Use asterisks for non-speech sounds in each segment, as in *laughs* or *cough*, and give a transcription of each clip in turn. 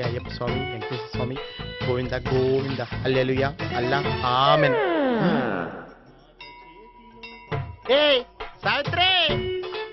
Swami Ayyappa Swami Venkateswara Swami Govinda Govinda alleluia Allah amen ఏ సావిత్రి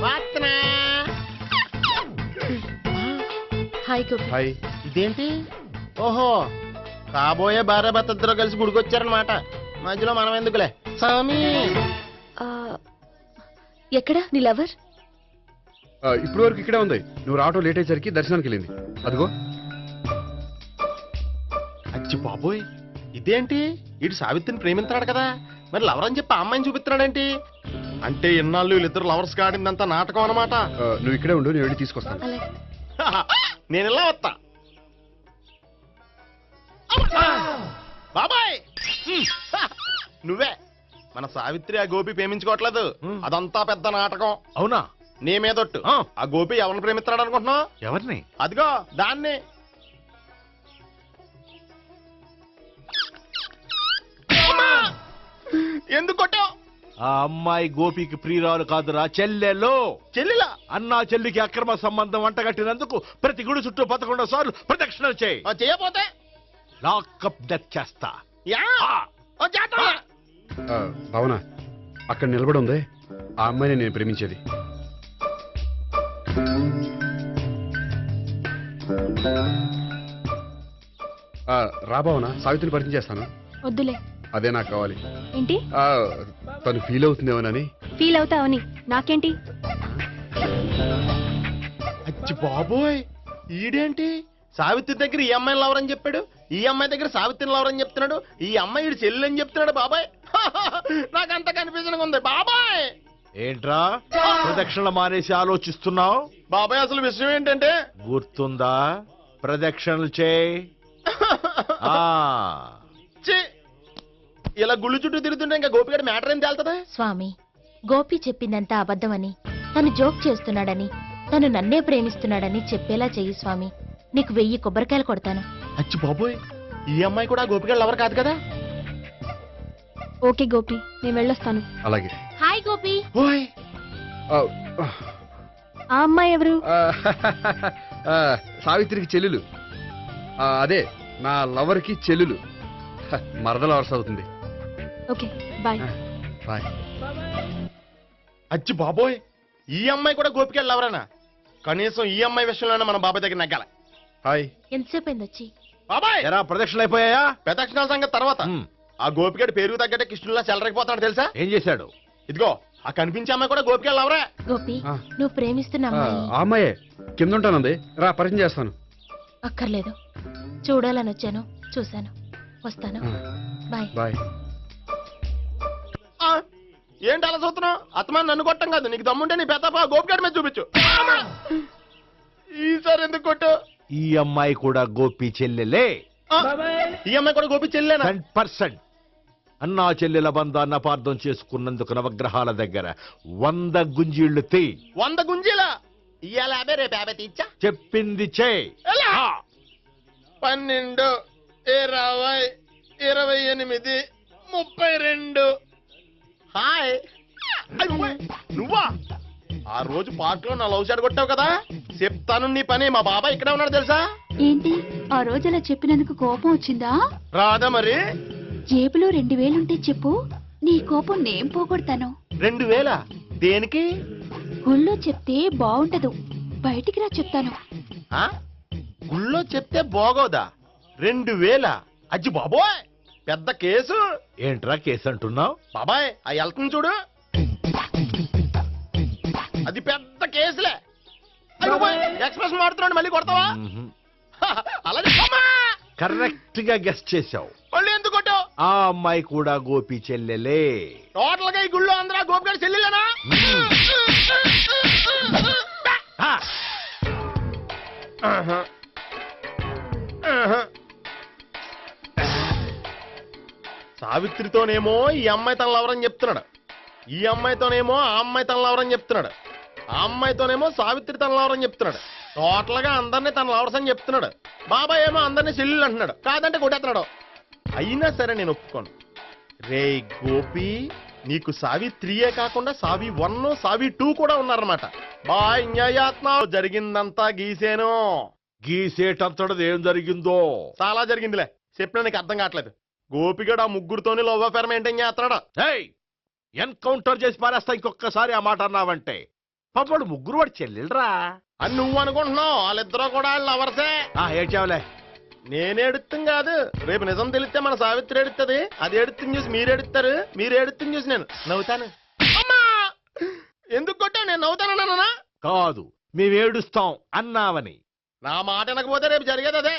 వాత్నా hi Gopi hi ఇదేంటి? ఓహో! కాబోయే భార్య భర్త ఇద్దరు కలిసి గుడికొచ్చారనమాట మధ్యలో మనం ఎందుకులే? స్వామి! ఆ, ఎక్కడ? నీ లవర్? ఇప్పుడు వరకు ఇక్కడే ఉంది. నువ్వు రావటం లేట్ అయ్యేసరికి దర్శనానికి వెళ్ళింది. అదిగో. అచ్చి బాబోయ్ ఇదేంటి? ఇటు సావిత్రిని ప్రేమిస్తున్నాడు కదా. మరి లవర్ అని చెప్పి ఆ అమ్మాయిని చూపిస్తున్నాడేంటి? అంటే ఇన్నాళ్ళు వీళ్ళిద్దరు లవర్స్ కాడిందంతా నాటకం అనమాట నువ్వు ఇక్కడే ఉండు నేను వెళ్ళి తీసుకొస్తాను. *laughs* నేను ఇలా వస్తా. బాబాయ్. *laughs* నువ్వే. మన సావిత్రి ఆ గోపి ప్రేమించుకోవట్లేదు. అదంతా పెద్ద నాటకం. అవునా? నీ మీదొట్టు. ఆ. ఆ గోపి ఎవరిని ప్రేమిస్తున్నాడు అనుకుంటున్నావు ఎవరిని? అదిగో దాన్ని. ఎందుకు కొట్టావు ఆ అమ్మాయి గోపికి ప్రియురాలు కాదురా చెల్లెలో. చెల్లిలా? అన్నా చెల్లికి అక్రమ సంబంధం వంటగట్టినందుకు ప్రతి గుడి చుట్టూ పదకొండు సార్లు ప్రదక్షిణలు చేయి. ఆ చేయపోతే లాకప్ డెత్ చేస్తా. యా? ఆ! ఆ. చేద్దాం. ఆ, భావన అక్కడ నిలబడి ఉంది. ఆ అమ్మాయిని నేను ప్రేమించేది. ఆ, రా భావన సావిత్రిని పరిచయం చేస్తాను. వద్దులే. అదే నాకు కావాలి. ఏంటి? ఆ, తను ఫీల్ అవుతుందేమోనని ఫీల్ అవుతావని. నాకేంటి? అచ్చి బాబోయ్ ఈడేంటి? సావిత్రి దగ్గర ఈ అమ్మాయిని లవర్ అని చెప్పాడు ఈ అమ్మాయి దగ్గర సావిత్రిని లవర్ అని చెప్తున్నాడు ఈ అమ్మాయి ఈడు చెల్లి అని చెప్తున్నాడు బాబాయ్. *laughs* నాకు అంత కన్ఫ్యూజన్ ఉంది. బాబాయ్! ఏంట్రా? ప్రదక్షిణలు మానేసి ఆలోచిస్తున్నావు? బాబాయ్ అసలు విషయం ఏంటంటే? గుర్తుందా? ప్రదక్షిణలు చేయి. *laughs* ఆ. ఛీ, ఇలా గుళ్ళు చుట్టూ తిరుగుతుంటే ఇంకా గోపిగడ మ్యాటర్ ఏం తేలుతుందా? స్వామి గోపి చెప్పిందంతా అబద్ధమని తను జోక్ చేస్తున్నాడని తను నన్నే ప్రేమిస్తున్నాడని చెప్పేలా చెయ్యి స్వామి. నీకు వెయ్యి కొబ్బరికాయలు కొడతాను. అచ్చి బాబోయ్ ఈ అమ్మాయి కూడా గోపిగడ లవర్ కాదు కదా? ఓకే గోపి నేను వెళ్ళొస్తాను. అలాగే. హాయ్ గోపి. ఓయ్! ఆ, ఆ అమ్మాయి ఎవరు? ఆ, ఆ, సావిత్రికి చెల్లెలు. ఆ, అదే నా లవర్కి చెల్లెలు. హ, మరద లవర్స్ అవుతుంది. ఓకే బాయ్ బాయ్ అచ్చి బాబోయ్ ఈ అమ్మాయి కూడా గోపిగడ లవరేనా కనీసం ఈ అమ్మాయి విషయంలోనే మన బాబాయ్ దగ్గర నగ్గాల. హాయ్. ఎంతసేపు అయింది వచ్చి బాబాయ్! ఎరా ప్రదక్షిణలు అయిపోయాయా? ప్రదక్షిణాల సంగతి తర్వాత. ఆ గోపిగడ పేరు తగ్గట్టే కృష్ణులా చెలరకపోతున్నాడు తెలుసా? ఏం చేశాడు? ఇదిగో ఆ కనిపించే అమ్మాయి కూడా గోపిగడ లవరే గోపి. నువ్వు ప్రేమిస్తున్న అమ్మాయి. ఆ అమ్మాయే. కింద ఉంటానంది. రా పరిచయం చేస్తాను. అక్కర్లేదు. చూడాలని వచ్చాను. చూశాను. వస్తాను. బాయ్ బాయ్ ఏంటి అలా చూస్తున్నావు? అత్తమాని నన్ను కొట్టం కాదు. నీకు దమ్ముంటే నీ పెద్ద గోపిగడ మీద చూపించు. ఈసారి ఎందుకు కొట్టు ఈ అమ్మాయి కూడా గోపి చెల్లెలే. ఈ అమ్మాయి కూడా గోపి చెల్లేనా? టెన్ పర్సెంట్ అన్నా చెల్లెల బంధాన్ని అపార్థం చేసుకున్నందుకు నవగ్రహాల దగ్గర వంద గుంజీళ్ళు తీ. వంద గుంజీలా? ఇవాళ యాభై రేపు యాభై తీచ్చా? చెప్పింది చే? పన్నెండు ఇరవై ఇరవై ఎనిమిది ముప్పై నువ్వా? ఆ రోజు పార్క్లో నా లవ్ షాట్ కొట్టావు కదా? చెప్తాను నీ పని మా బాబాయ్ ఇక్కడే ఉన్నాడు తెలుసా? ఏంటి? ఆ రోజు అలా చెప్పినందుకు కోపం వచ్చిందా? రాదా మరి? జేబులో రెండు వేలుంటే చెప్పు. నీ కోపం నేను పోగొడతాను. రెండు వేల? దేనికి? గుళ్ళో చెప్తే బాగుంటదు. బయటికి రా చెప్తాను. ఆ? గుళ్ళో చెప్తే బాగోదా? రెండు వేల? అజ్జి బాబోయ్! పెద్ద కేసు. ఏంట్రా కేసు అంటున్నావు? బాబాయ్ ఆ వెళ్తుంది చూడు. అది పెద్ద కేసులే. ఎక్స్ప్రెస్ మాడుతున్నాడు మళ్ళీ కొడతావా? అలా చెప్పమ్మా. కరెక్ట్గా గెస్ట్ చేశావు. మళ్ళీ ఎందుకు కొట్టావు? ఆ అమ్మాయి కూడా గోపి చెల్లెలే. టోటల్గా ఈ గుళ్ళో అందరూ గోపిగాడి చెల్లిలేనా? ఆ, ఆహా. ఆహా. సావిత్రితోనేమో ఈ అమ్మాయి తన లవరని చెప్తున్నాడు. ఈ అమ్మాయితోనేమో ఆ అమ్మాయి తన లవరని చెప్తున్నాడు. ఆ అమ్మాయితోనేమో సావిత్రి తన లవరని చెప్తున్నాడు. టోటల్గా అందరినీ తన లవర్స్ అని చెప్తున్నాడు. బాబాయ్ ఏమో అందరినీ చెల్లెలు అంటున్నాడు. కాదంటే కొట్టేస్తున్నాడు. అయినా సరే నేను ఒప్పుకోను. రే గోపి నీకు సావి త్రీయే కాకుండా సావి వన్ సావి టూ కూడా ఉన్నారన్నమాట. బా న్యాయాత్మ జరిగిందంతా గీసేను. గీసేటంతటది ఏం జరిగిందో? చాలా జరిగిందిలే. చెప్పినా నీకు అర్థం కావట్లేదు. గోపిగడు ఆ ముగ్గురుతోని లవ్ అఫేర్ మెయింటైన్ చేస్తున్నాడు. ఎన్కౌంటర్ చేసి పారేస్తా ఇంకొకసారి ఆ మాట అన్నావంటే. పాపడు ముగ్గురు వాడు చెల్లెలరా? అని నువ్వు అనుకుంటున్నావు. వాళ్ళిద్దరూ కూడా లవర్సే. ఆ ఏడ్చావులే. నేను ఎడుతుంది కాదు. రేపు నిజం తెలిస్తే మన సావిత్రి ఎడుతుంది అది ఎడుతుంది చూసి మీరు ఎడుతారు మీరు ఎడుతుంది చూసి నేను నవ్వుతాను. అమ్మా! ఎందుకు కొట్టావు? నేను నవ్వుతానన్నా కాదు మేము ఏడుస్తాం అన్నావని. నా మాట వినకపోతే రేపు జరిగేది అదే.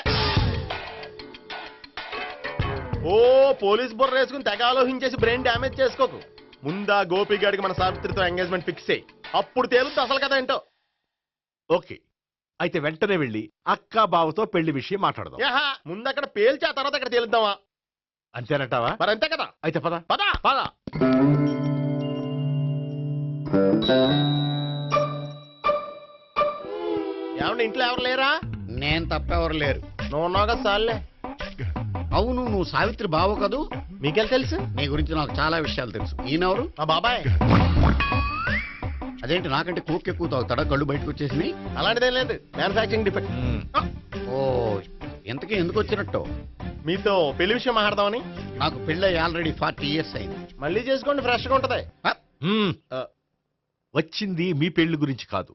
ఓ పోలీస్ బుర్ర వేసుకుని తెగ ఆలోచించేసి బ్రెయిన్ డ్యామేజ్ చేసుకోకు. ముందా గోపి గారికి మన సావిత్రితో ఎంగేజ్మెంట్ ఫిక్స్ అయ్యి అప్పుడు తేలుతుంది అసలు కదా ఏంటో? ఓకే. అయితే వెంటనే వెళ్ళి అక్క బావతో పెళ్ళి విషయం మాట్లాడదాం. యహా ముందు అక్కడ పేల్చి ఆ తర్వాత అక్కడ తేలుద్దామా? అంతేనంటావా? మరి అంతే కదా? అయితే పద. పదా పద. ఏమండి ఇంట్లో ఎవరు లేరా? నేను తప్పెవరు లేరు. నువ్వు ఉన్నావు కదా సార్లే అవును నువ్వు సావిత్రి బావు కదూ? మీకెళ్ళి తెలుసు? నీ గురించి నాకు చాలా విషయాలు తెలుసు. ఈయనెవరు? మా బాబాయ్. అదేంటి నాకంటే కూక్ ఎక్కువ తాగుతాడా కళ్ళు బయటకు వచ్చేసి అలాంటిదేం లేదు. Manufacturing defect. ఓ ఇంతకీ ఎందుకు వచ్చినట్టు? మీతో పెళ్ళి విషయం మాట్లాడదామని? నాకు పెళ్ళి ఆల్రెడీ ఫార్టీ ఇయర్స్ అయింది. మళ్ళీ చేసుకోండి ఫ్రెష్గా ఉంటది. వచ్చింది మీ పెళ్ళి గురించి కాదు.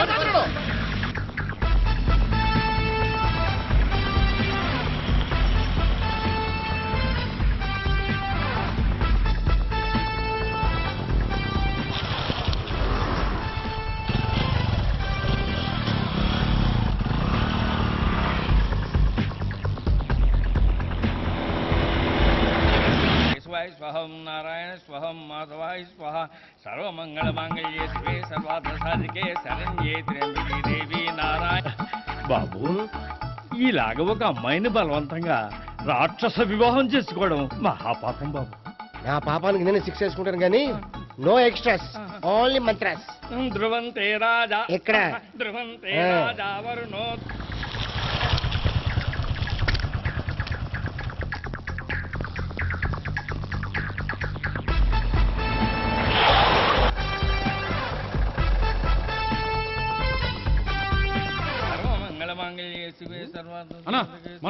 సర్వమంగళమాంగళ్యే శివే సర్వార్థ సాధికే శరణ్యే త్ర్యంబకే దేవి నారాయణ. బాబు ఇలాగ ఒక అమ్మాయిని బలవంతంగా రాక్షస వివాహం చేసుకోవడం మహాపాపం బాబు. నా పాపానికి నేను శిక్ష వేసుకుంటాను కానీ నో ఎక్స్ట్రాస్ ఓన్లీ మంత్రాస్. ధ్రువంతే రాజా. ఎక్కడ? ధ్రువంతే. రాజా వరుణో.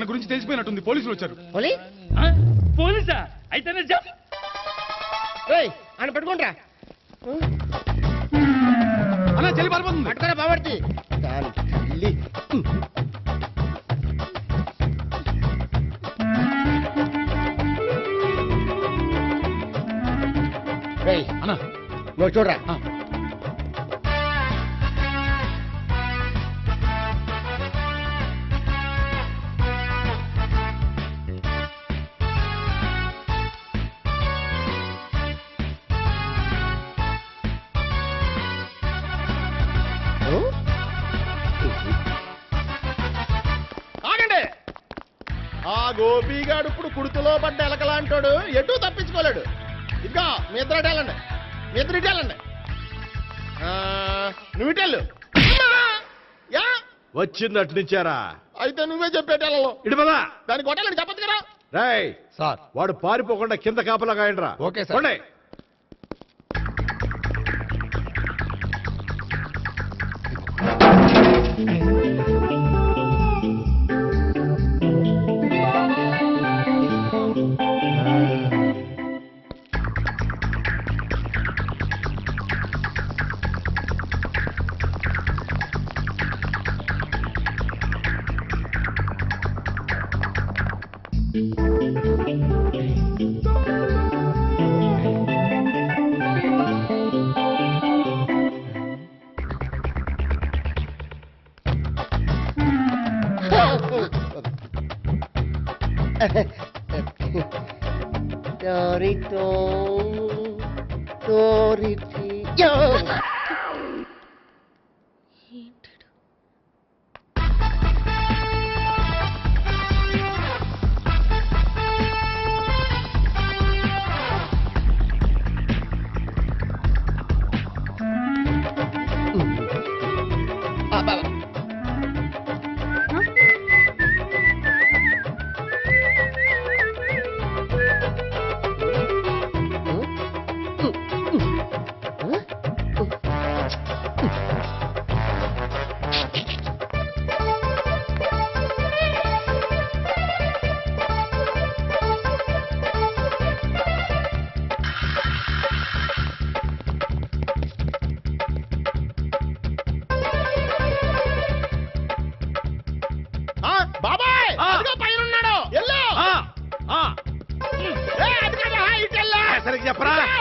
మన గురించి తెలిసిపోయినట్టుంది. పోలీసులు వచ్చారు. పోలీ గోపిగాడు ఇప్పుడు కుడుతులో పడ్డ ఎలకలాంటాడు ఎటు తప్పించుకోలేడు. ఇదిగో మీ ఇద్దరు వెళ్ళండి. మీ ఇద్దరు వెళ్ళండి. నువ్వు ఇటు వెళ్ళు. యా. వచ్చింది అటు నుంచారా? అయితే నువ్వే చెప్పేటెళ్ళలో ఇటు పదా. దానికి కొట్టాలని చెప్పచ్చు కదా. రాయ్. సార్. వాడు పారిపోకుండా కింద కాపలా కాయండిరా. Okay sir. పోండి. Dorito, pra...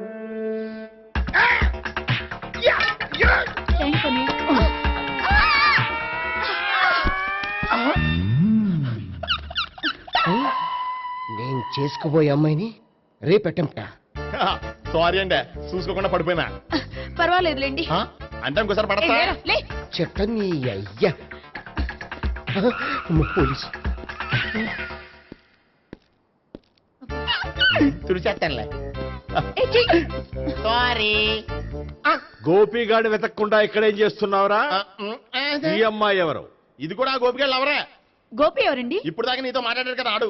నేను చేసుకుపోయే అమ్మాయిని రేపెట్టంట సారీ అండి చూసుకోకుండా పడిపోయినా. పర్వాలేదులేండి. ఆ? అంటే ఇంకోసారి ఏ, పడతా? లే. చెట్ట నీ అయ్యా. అమ్మ, పోలీసు. తుడిచేస్తానులే ఏ, చెయ్యి. సారీ గోపిగాడు వెతకకుండా ఇక్కడేం చేస్తున్నావురా? ఈ అమ్మాయి ఎవరు? ఇది కూడా గోపికెళ్ళి ఎవరే? గోపి ఎవరండి? ఇప్పుడు దాకా నీతో మాట్లాడాడు కదా ఆడు.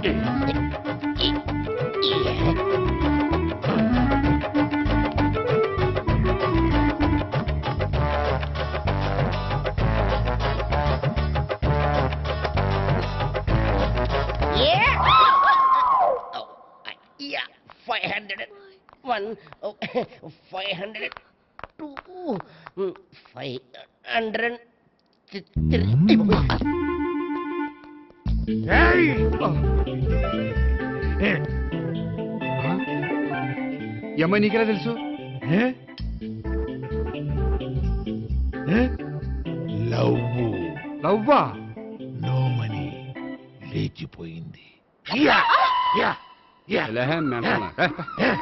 Yeah, 500. One, oh, 500. Two five hundred ఈ అమ్మాయి నీకెలా తెలుసు? లవ్వు. లవ్వా? No money. లేచిపోయింది. ఎలాహే మెంటనా? ఏ,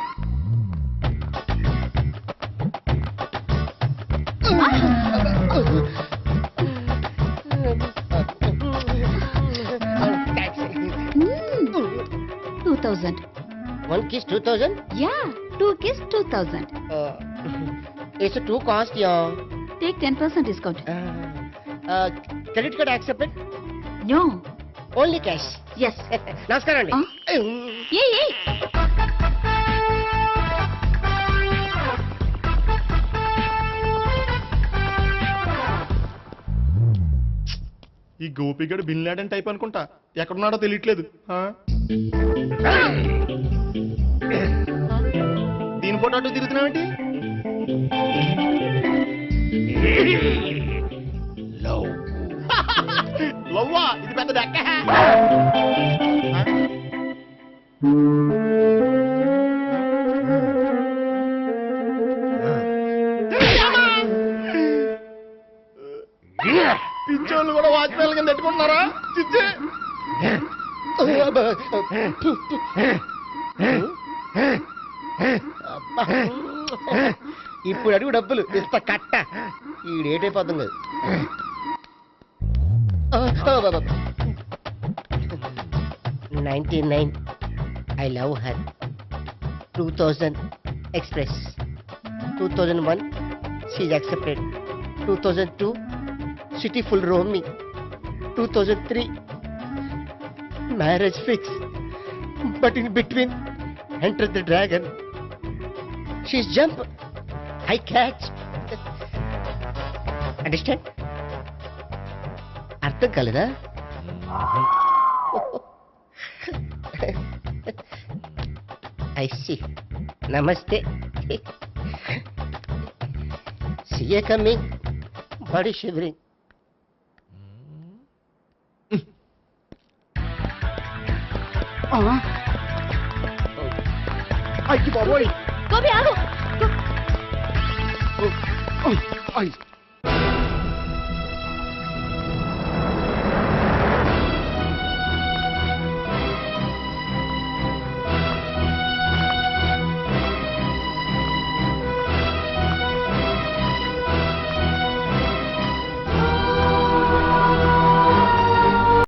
two thousand yeah two kiss two thousand it's too cost yeah take ten percent discount credit card accepted no only cash yes నమస్కారం అండి ఏ ఏ ఈ గోపిగడు బిన్ లాడెన్ టైప్ అనుకుంటా. ఎక్కడున్నాడో తెలియట్లేదు? దీని ఫోటో అటు తిరుగుతున్నావేంటి లవ్. లవ్వా? ఇది పెద్ద దక్క పిచ్చోళ్ళు కూడా వాచ్మెన్ కింద పెట్టుకుంటున్నారా? చిచ్చే. ఇప్పుడు అడుగు డబ్బులు. ఇంత కట్ట. ఈ డేట్ అయిపోతుంది. Ninety nine. I love her. Two thousand express. Two thousand one she's accepted two thousand two city full రోమి two thousand three marriage fix but in between enter the dragon she's jump I catch understand అర్థం కాలేదా? I see namaste CA coming body shivering ah. అయ్యి బాబోయ్. గోపి ఆగు. అయ్యి.